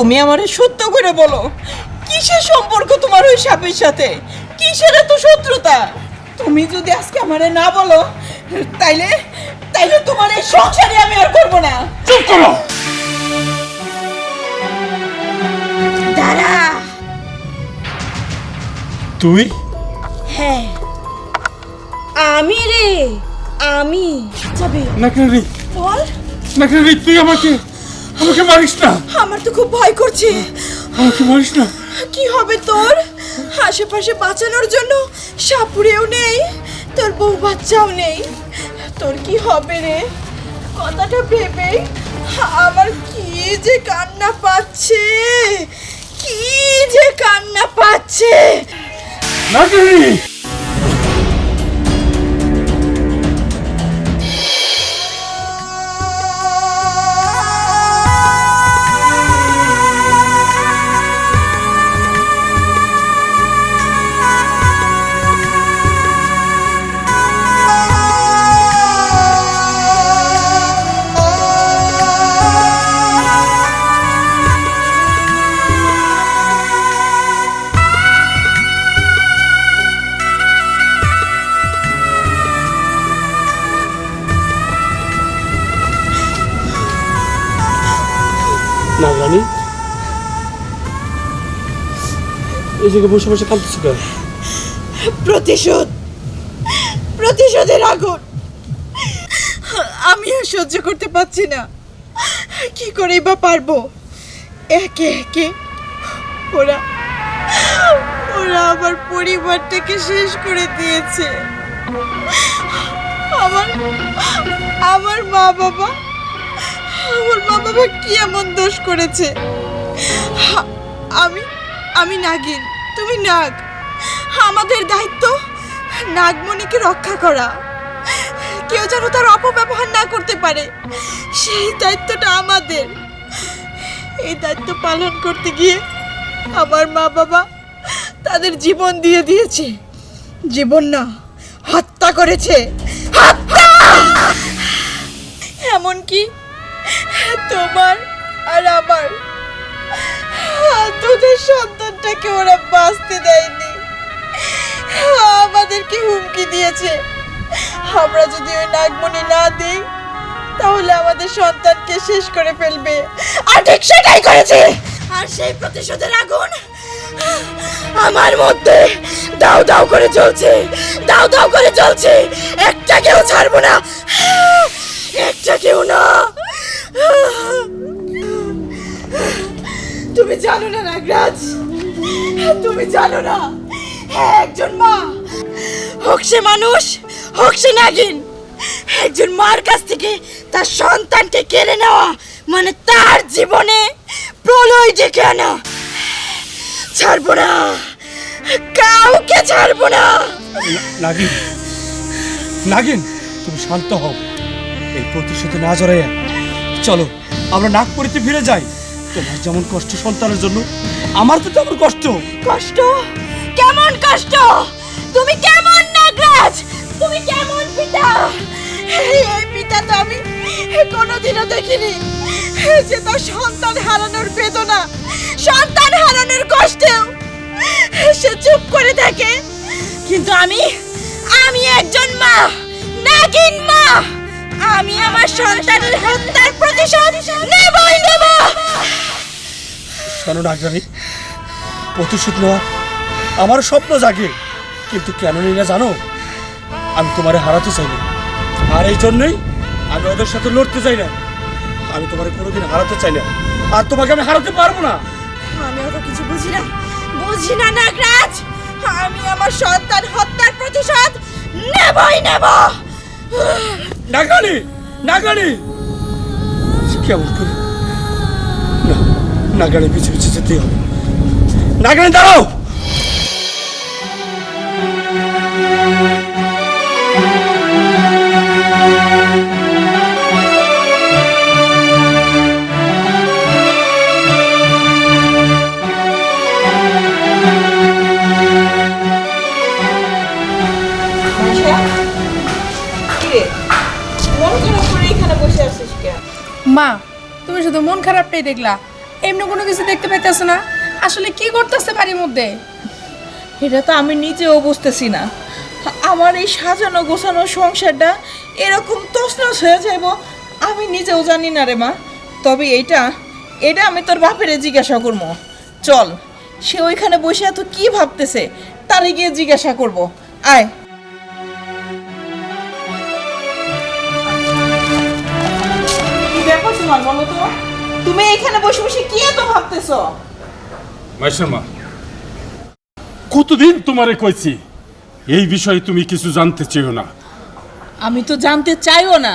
তুমি আমারে সত্য করে বলো। কিসের সম্পর্ক তোমার ওই সাপের সাথে? কিসের এত শত্রুতা? তুমি যদি আজকে আমারে না বলো তাইলে তাইলে তোমার এই সংসারে আমি আর করব না। চুপ করো! দাঁড়া। তুই? হ্যাঁ। আমি রে আমি। যাবে। নাকরারি বল নাকরারি তুই আমাকে আমাকে মারিস না। আমার তো খুব ভয় করছে। আমাকে মারিস না। কি হবে তোর? আশেপাশে বাঁচানোর জন্য সাপুরেও নেই তোর বউ বাচ্চাও নেই। তোর কি হবে রে? কথাটা ভেবে আমার কি যে কান্না পাচ্ছে? কি যে কান্না পাচ্ছে? নাকরারি এই বসে বসে কাঁদতেছ কেন? প্রতিশোধ। প্রতিশোধের আগুন। আমি আর সহ্য করতে পারছি না। কি করেই বা পারব? একে একে ওরা ওরা আমার পরিবারটাকে শেষ করে দিয়েছে। আমার আমার মা বাবা, আমার মা বাবা কি এমন দোষ করেছে? আমি আমি নাগিন। তুমি নাগ। আমাদের দায়িত্ব নাগমণিকে রক্ষা করা। কেউ যেন তার অপব্যবহার না করতে পারে, সেই দায়িত্বটা আমাদের। এই দায়িত্ব পালন করতে গিয়ে আমার মা বাবা তাদের জীবন দিয়ে দিয়েছে। জীবন না, হত্যা করেছে। এমনকি তোমার আর আমার। তোদের সন্তানটাকে ওরা বাঁচতে দেয়নি। আমাদেরকে হুমকি দিয়েছে। আমরা যদি ওই নাগমণি না দিই, তাহলে আমাদের সন্তানকে শেষ করে ফেলবে। আর ঠিক সেটাই করেছে। আর সেই প্রতিশোধের আগুন আমার মধ্যে দাও দাও করে জ্বলছে, দাও দাও করে জ্বলছে। একটা কেউ ছাড়বো না, একটা কেউ না। তুমি জানো না, নাগরাজ। তুমি জানো না। হ্যাঁ একজন মা। হোক সে মানুষ, হোক সে নাগিন। একজন মার কাছ থেকে তার সন্তানকে কেড়ে নেওয়া মানে তার জীবনে প্রলয় ডেকে আনা। ছাড়বো না। কাউকে ছাড়বো না। নাগিন নাগিন, তুমি শান্ত হও। এই প্রতিশোধে না জড়াইয়া। চলো, আমরা নাগপুরিতে ফিরে যাই। তোমার যেমন কষ্ট সন্তানের জন্য, আমার তো তেমন কষ্ট। কষ্ট? কেমন কষ্ট? তুমি কেমন নাগরাজ? তুমি কেমন পিতা? এই পিতা তো আমি কোনোদিনও দেখিনি। যে তার সন্তান হারানোর বেদনা, সন্তান হারানোর কষ্টেও সে চুপ করে থাকে। কিন্তু আমি আমি একজন মা, নাগিন মা। আমি আমার সন্তানের হত্যার প্রতিশোধ শোনো নাগরানি প্রতিশোধ নেওয়া আমার স্বপ্ন জাগে। কিন্তু কেন নিয়ে না জানো? আমি তোমারে হারাতে চাই না আর এই জন্যই আমি ওদের সাথে লড়তে চাই না। আমি তোমারে কোনোদিন হারাতে চাই না। আর তোমাকে আমি হারাতে পারব না। আমি অত কিছু বুঝি না। বুঝি না নাগরাজ। আমি আমার সন্তান হত্যার প্রতিশোধ নেবই নেব। নাগানি নাগানি কেমন করে? নাগানি পিছিয়ে পিছিয়ে যেতে হবে। নাগানি দাঁড়াও! কিরে খারাপ করে এখানে বসে আছিস কেন? মা তুমি শুধু মন খারাপটাই দেখলা। এমনি কোনো কিছু দেখতে পাইতেছে না। আসলে কি করতেছে বাড়ির মধ্যে? এটা তো আমি নিজেও বুঝতেছি না। আমার এই সাজানো গোছানো সংসারটা এরকম তছনছ হয়ে যাইব, আমি নিজেও জানি না রে মা। তবে এইটা, এটা আমি তোর বাপেরে জিজ্ঞাসা করব। চল, সে ওইখানে বসে এত কি ভাবতেছে, তারে গিয়ে জিজ্ঞাসা করব। আয়। ব্যাপার তোমার, বলো তো? তুমি এখানে বসে বসে কি এত ভাবতেছো? মাইশামা কতদিন তোমারে কইছি এই বিষয়ে তুমি কিছু জানতে চেও না। আমি তো জানতে চাইও না।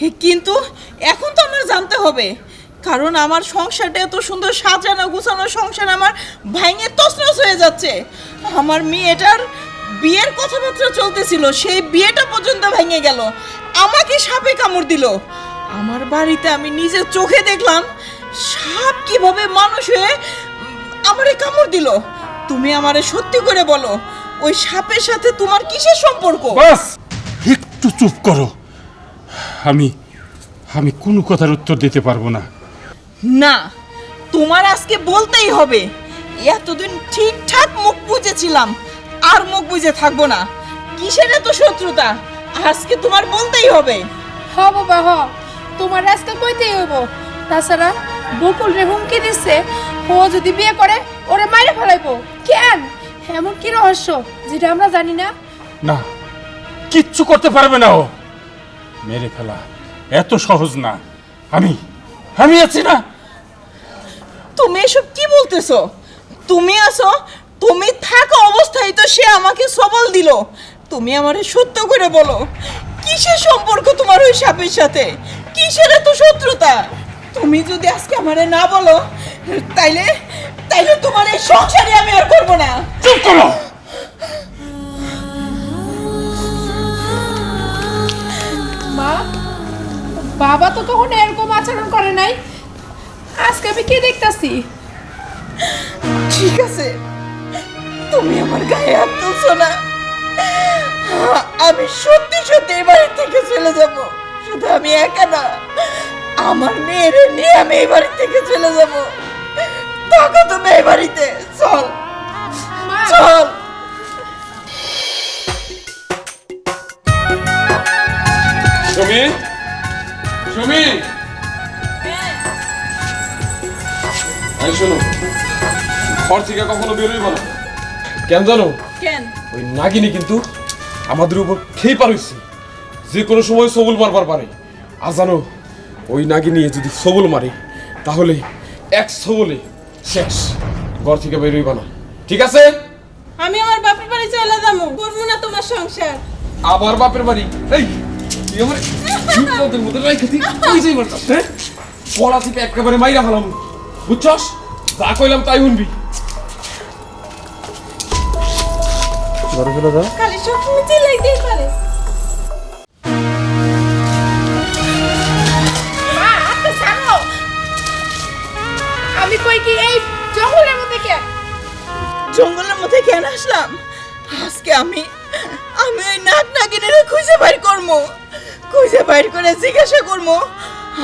হে, কিন্তু এখন তো আমার জানতে হবে। কারণ আমার সংসারটা এত সুন্দর সাজানো গুছানো সংসার আমার ভাঙে তছনছ হয়ে যাচ্ছে। আমার মেয়েটার বিয়ের কথাবার্তা চলতেছিল সেই বিয়েটা পর্যন্ত ভেঙে গেল। আমাকে সাপে কামড় দিল। আমার বাড়িতে আমি নিজের চোখে দেখলাম সাপ কীভাবে মানুষ হয়ে আমারে কামড় দিল? তুমি আমারে সত্যি করে বলো ওই সাপের সাথে তোমার কিসের সম্পর্ক? বাস একটু চুপ করো। আমি আমি কোনো কথার উত্তর দিতে পারব না। না তোমার আজকে বলতেই হবে। এতদিন ঠিকঠাক মুখ বুঝেছিলাম আর মুখ বুঝে থাকব না। কিসের এত শত্রুতা? আজকে তোমার বলতেই হবে। হ বাবা হ তোমার আজকে কইতেই হইব। তাছাড়া বকুল রে হুমকি দিচ্ছে ও যদি বিয়ে করে ওরে মাইরে ফেলাইবো। কেন? এমন কি রহস্য যেটা আমরা জানি না? না কিচ্ছু করতে পারবে না ও। মেরে ফেলা এত সহজ না। আমি আমি আছি না। তুমি এসব কি বলতেছো? তুমি আছো তুমি থাকা অবস্থায় তো সে আমাকে সবল দিল। তুমি আমারে সত্য করে বলো কিসের সম্পর্ক তোমার ওই সাপের সাথে? কিসের এত শত্রুতা? তুমি যদি আজকে আমারে না বলো তাইলে তাইলে তোমার এই সংসারে আমি আর করব না। চুপ করো। মা বাবা তো কখনো এরকম আচরণ করে নাই। আজকে আমি কি দেখতাছি? ঠিক আছে তুমি আমার গায়ে হাত তুলছো না। আমি সত্যি সত্যি এই বাড়ি থেকে চলে যাব। শুধু আমি একা না আমার মেয়ের নিয়ে আমি এই বাড়ি থেকে চলে যাব। থাকো তুমি এই বাড়িতে চল। চল। সুমি? সুমি? এই শোনো ঘর থেকে কখনো বেরোইব না কেন জানো? কেন? ওই নাগিনী কিন্তু আমাদের উপর খেয়ে পার পারইছে যে কোনো সময় সবুল মারবার পারে। আর জানো ওই নাগিনী যদি সবল মারে তাহলে এক সবলে শেষ। ঘর থেকে বেরোইব না। ঠিক আছে? আমি আমার বাপের বাড়ি চলে যাব। করব না তোমার সংসার। আবার বাপের বাড়ি? এই তুই আমার বিপদের মধ্যে রাইখে তুই কই যাই মারতাস হ্যাঁ? পড়া থেকে একেবারে মাইরা ফেলাম। বুঝছস? যা কইলাম তাই শুনবি। খালি সব পারে। জঙ্গলের মধ্যে কেন আসলাম। আজকে আমি আমি ওই নাক নাগিনের খুঁজে বাইর করব। খুঁজে বাইর করে জিজ্ঞাসা করব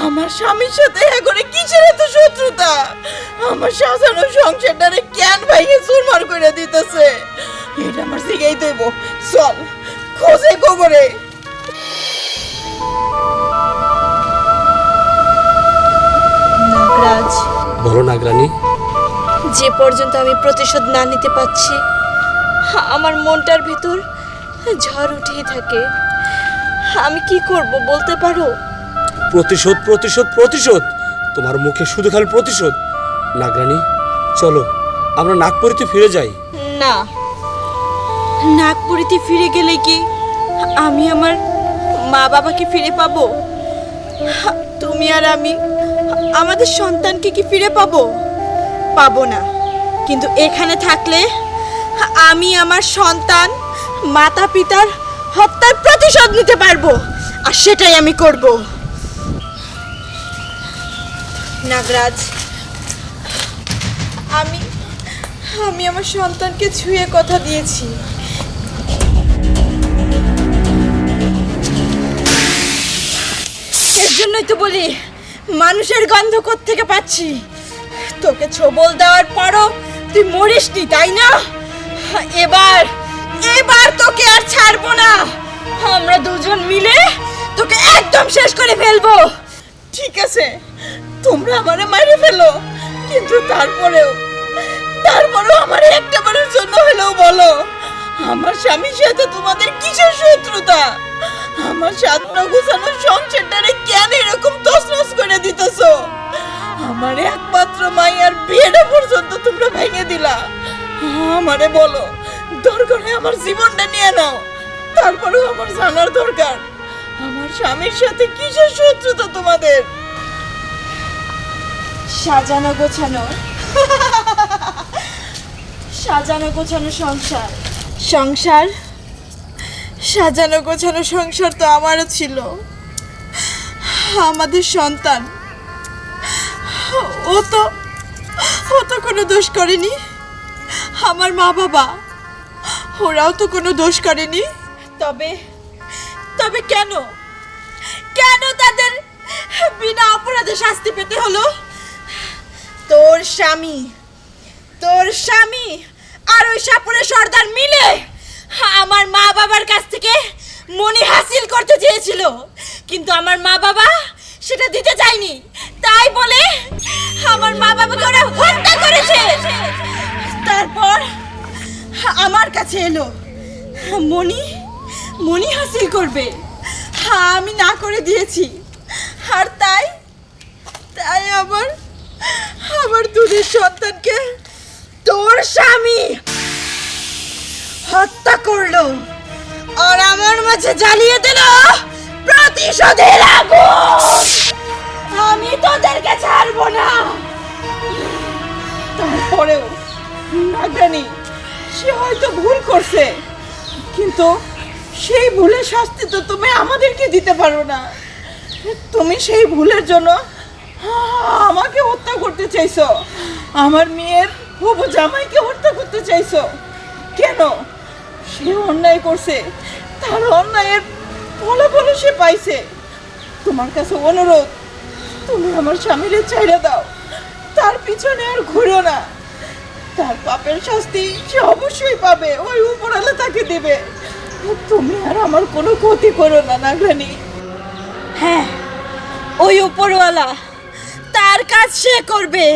আমার স্বামীর সাথে করে কিসের এত শত্রুতা? আমার সাজানো সংসারটারে কেন ভাইয়ে চুরমার করে দিতেছে? এটা আমার জিগাই দেব। চল খোঁজে গোবরে নাগরাজ। বলো নাগরানী। যে পর্যন্ত আমি প্রতিশোধ না নিতে পারছি আমার মনটার ভিতর ঝড় উঠেই থাকে। আমি কি করব বলতে পারো? প্রতিশোধ প্রতিশোধ প্রতিশোধ! তোমার মুখে শুধু খালি প্রতিশোধ। নাগরানী চলো আমরা নাগপুরিতে ফিরে যাই। না। নাগপুরিতে ফিরে গেলে কি আমি আমার মা বাবাকে ফিরে পাবো? তুমি আর আমি আমাদের সন্তানকে কি ফিরে পাবো? পাবো না। কিন্তু এখানে থাকলে আমি আমার সন্তান মাতা পিতার হত্যার প্রতিশোধ নিতে পারব, আর সেটাই আমি করব। নাগরাজ, আমি আমি আমার সন্তানকে ছুঁয়ে কথা দিয়েছি। এর জন্যই তো বলি, মানুষের গন্ধ থেকে পাচ্ছি? তোকে ছবল দেওয়ার পরও তুই মরিসনি, তাই না? এবার এবার তোকে আর ছাড়বো না। আমরা দুজন মিলে তোকে একদম শেষ করে ফেলব। ঠিক আছে, তোমরা আমারে মাইরে ফেলো, কিন্তু তারপরেও তারপরেও আমার একটা বারের জন্য হলেও বলো, আমার স্বামীর সাথে তোমাদের কিসের শত্রুতা? আমার সাতটা গোছানো সংসারটারে কেন এরকম তছনছ করে দিতেছো? আমার একমাত্র মাইয়ার বিয়েটা পর্যন্ত তোমরা ভেঙে দিলা। আমারে বলো দরকার হয় আমার জীবনটা নিয়ে নাও। তারপরেও আমার জানার দরকার। আমার স্বামীর সাথে কিসের শত্রুতা তোমাদের? সাজানো গোছানো। সাজানো গোছানো সংসার। সংসার? সাজানো গোছানো সংসার তো আমারও ছিল। আমাদের সন্তান। ও তো ও তো কোনো দোষ করেনি। আমার মা বাবা, ওরাও তো কোনো দোষ করেনি। তবে তবে কেন? কেন তাদের বিনা অপরাধে শাস্তি পেতে হলো? তোর স্বামী তোর স্বামী আর ওই সাপুরে সর্দার মিলে আমার মা বাবার কাছ থেকে মনি হাসিল করতে চেয়েছিল। কিন্তু আমার মা বাবা সেটা দিতে চায়নি। তাই বলে আমার মা বাবাকে ওরা হত্যা করেছে। তারপর আমার কাছে এলো মনি মনি হাসিল করবে। হ্যাঁ আমি না করে দিয়েছি। আর তাই তাই আমার আমার দুধের সন্তানকে তোর স্বামী হত্যা করল। আর আমার মাঝে জ্বালিয়ে দিল প্রতিশোধের আগুন। আমি তোদেরকে ছাড়বো না। তারপরেও নাগানি সে হয়তো ভুল করছে, কিন্তু সেই ভুলের শাস্তি তো তুমি আমাদেরকে দিতে পারো না। তুমি সেই ভুলের জন্য আমাকে হত্যা করতে চাইছো। আমার মেয়ের হবু জামাইকে হত্যা করতে চাইছো। কেন? সে অন্যায় করছে, তার অন্যায়ের ফলাফল সে পাইছে। তোমার কাছে অনুরোধ তুমি আমার স্বামীরে চাইলে দাও। তার পিছনে আর ঘুরো না। তার পাপের শাস্তি সে অবশ্যই পাবে, ওই উপরালে তাকে দেবে। তুমি আর আমার কোনো ক্ষতি করো না, নাগরানি। হ্যাঁ ওই উপরওয়ালা, তার কাজ সে করবে,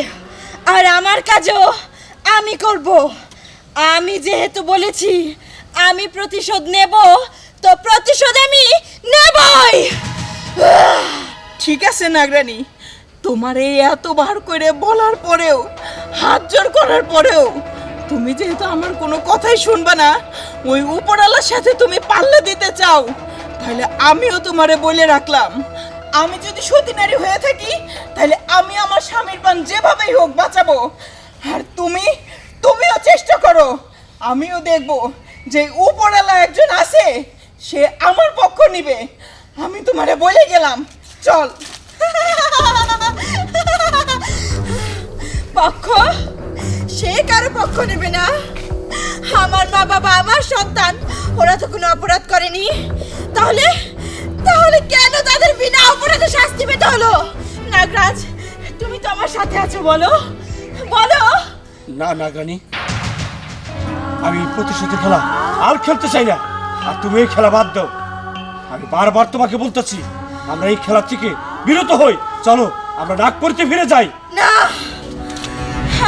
আর আমার কাজও আমি করব। আমি যেহেতু বলেছি, আমি প্রতিশোধ নেব, তো প্রতিশোধ আমি নেবই। ঠিক আছে নাগরানি, তোমার এই এতবার করে বলার পরেও, হাত জোর করার পরেও, তুমি যেহেতু আমার কোনো কথাই শুনবে না, ওই উপরালার সাথে তুমি পাল্লা দিতে চাও, তাহলে আমিও তোমারে বলে রাখলাম। আমি যদি সতী নারী হয়ে থাকি, তাহলে আমি আমার স্বামীর পান যেভাবেই হোক বাঁচাবো। আর তুমি, তুমিও চেষ্টা করো। আমিও দেখব যে উপরালা একজন আছে, সে আমার পক্ষ নিবে। আমি তোমারে বলে গেলাম চল। পক্ষ? সে কারও পক্ষ নেবে না। আমার মা বাবা আমার সন্তান ওরা তো কোনো অপরাধ করেনি। তাহলে তাহলে কেন তাদের বিনা অপরাধে শাস্তি পেতে হলো? নাগরাজ তুমি তো আমার সাথে আছো বলো। বলো। না না গানি আমি প্রতিশোধের খেলা আর খেলতে চাই না। আর তুমি এই খেলা বাদ দাও। আমি বারবার তোমাকে বলতেছি আমরা এই খেলা থেকে বিরত হই। চলো আমরা নাক করতে ফিরে যাই। না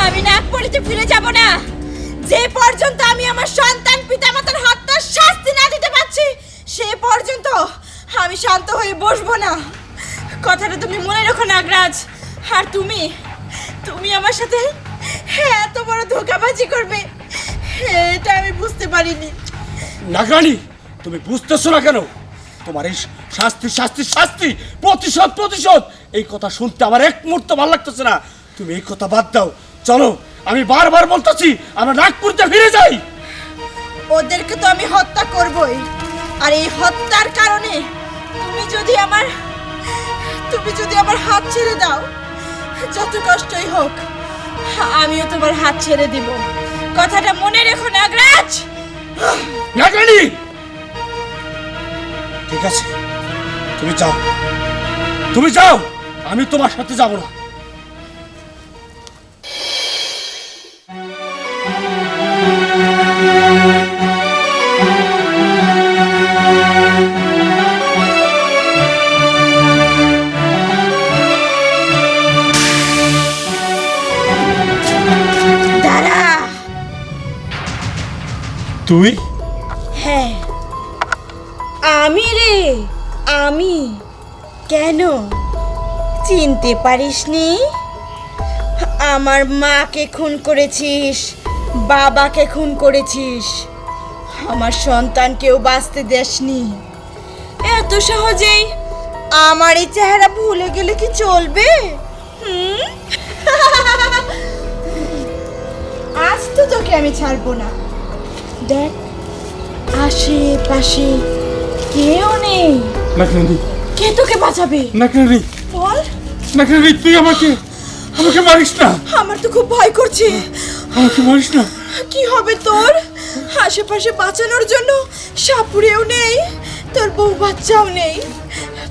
আমি নাক পড়িতে ফিরে যাব না। যে পর্যন্ত আমি আমার সন্তান পিতামাতার হত্যার শাস্তি না দিতে পারছি সে পর্যন্ত আমি শান্ত হয়ে বসবো না। কথাটা তুমি মনে রেখো নাগরাজ আর তুমি তুমি আমার সাথে এত বড় ধোকাবাজি করবে এটা আমি বুঝতে পারিনি। নাগরানি তুমি বুঝতেছো না কেন? তোমার এই শাস্তি শাস্তি শাস্তি! প্রতিশোধ প্রতিশোধ! এই কথা শুনতে আমার এক মুহূর্ত ভালো লাগতেছে না। তুমি এই কথা বাদ দাও। চলো আমি বারবার বলতেছি আমরা নাগপুরতে ফিরে যাই। ওদেরকে তো আমি হত্যা করবই। আর এই হত্যার কারণে তুমি যদি আমার তুমি যদি আমার হাত ছেড়ে দাও যত কষ্টই হোক আমিও তোমার হাত ছেড়ে দিব। কথাটা মনে রেখো নাগরাজ! নাগরানি! ঠিক আছে। তুমি যাও। তুমি যাও! আমি তোমার সাথে যাব না। তুই? কেন? চিনতে পারিসনি? আমার মাকে খুন করেছিস, বাবাকে খুন করেছিস, আমার সন্তানকেও বাঁচতে দেসনি। এত সহজেই আমার এই চেহারা ভুলে গেলে কি চলবে? আজ তো তোকে আমি ছাড়বো না। দেখ, আশেপাশে কেউ নেই। কে তোকে বাঁচাবে? নাকরানি বল। নাকরানি তুই আমাকে আমাকে মারিস না। আমার তো খুব ভয় করছে। আমাকে মারিস না। কি হবে তোর? আশেপাশে বাঁচানোর জন্য সাপুরেও নেই তোর বউ বাচ্চাও নেই।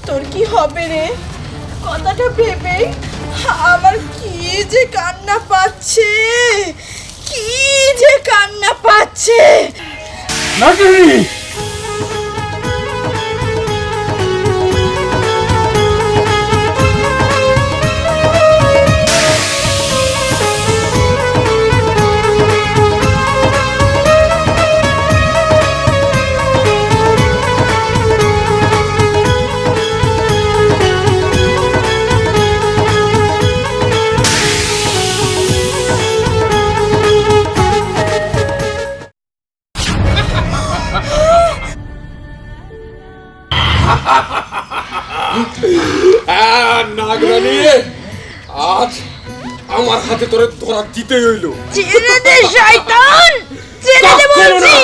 তোর কি হবে রে? কথাটা ভেবে আমার কি যে কান্না পাচ্ছে? কি যে কান্না পাচ্ছে? নাকরানি নাগরানি আজ আমার হাতে তোরে ধরা দিতেই হইল। ছেড়ে দে শয়তান! ছেড়ে দে বলছি!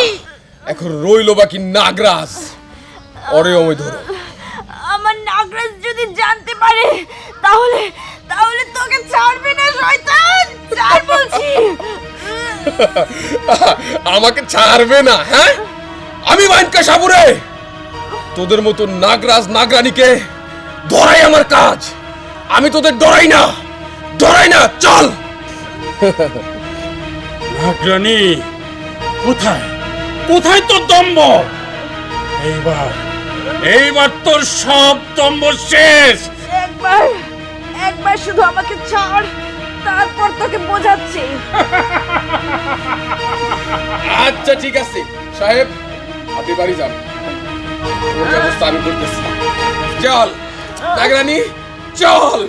এখন রইল বাকি নাগরাজ। অরে অময় ধরো। আমার নাগরাজ যদি জানতে পারে তাহলে তাহলে তোকে ছাড়বে না শয়তান! ছাড় বলছি! আমাকে ছাড়বে না হ্যাঁ? আমি মাইনকা সাবুরে! তোদের মতো নাগরাজ নাগরানীকে ধরাই আমার কাজ। আমি তোদের ডরাই না। ডরাই না চল! নাগরানি কোথায়? কোথায় তোর দম্ব এইবার এইবার তোর সব দম্ব শেষ। একবার একবার শুধু আমাকে ছাড় তারপর তোকে বোঝাচ্ছি। আচ্ছা ঠিক আছে। সাহেব আপনি বাড়ি যান। ওর ব্যবস্থা আমি করতেছি। চল নাগরানী চল।